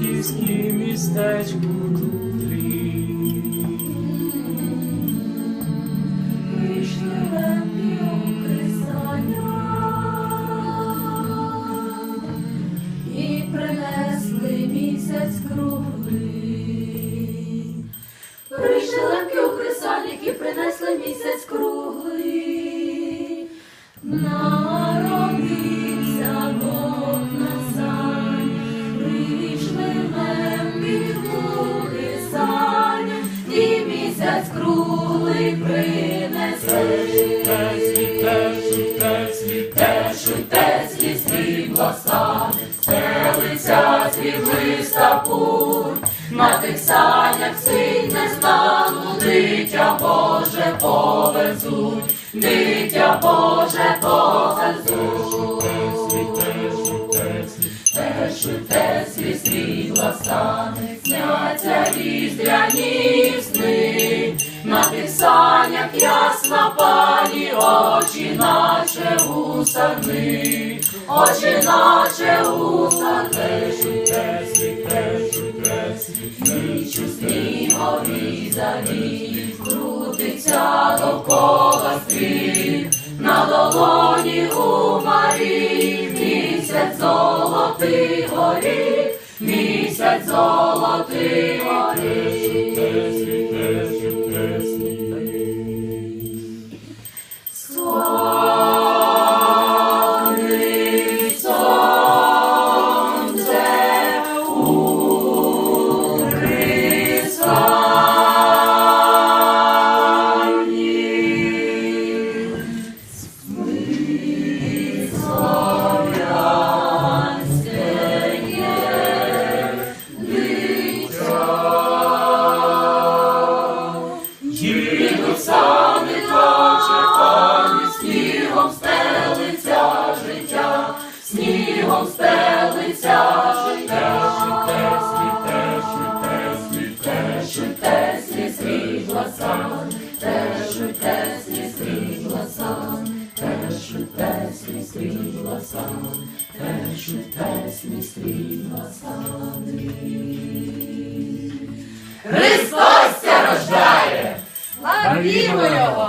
Київській містечку Дублі. Вийшли лепі окресання і принесли місяць круглий. Прийшли лепі окресальники, принесли місяць круглий. Народився місяць круглий принесли. Світе, світе, світе, Шуте срібла стане, стелиться світлиста путь, на тих санях синь незнану, дитя Боже повезуть, дитя Боже повезуть. Те, шуте світло стане, сняться різдвяні санях ясна пані, очі наче у сарни, очі наче у сарни. Ніч у сніговій зарі, крутиться довкола стрій, на долоні у Марії, місяць золотий горіх, місяць золотий горіх. Теслі срібла сани. Христос рождає! Славімо Його!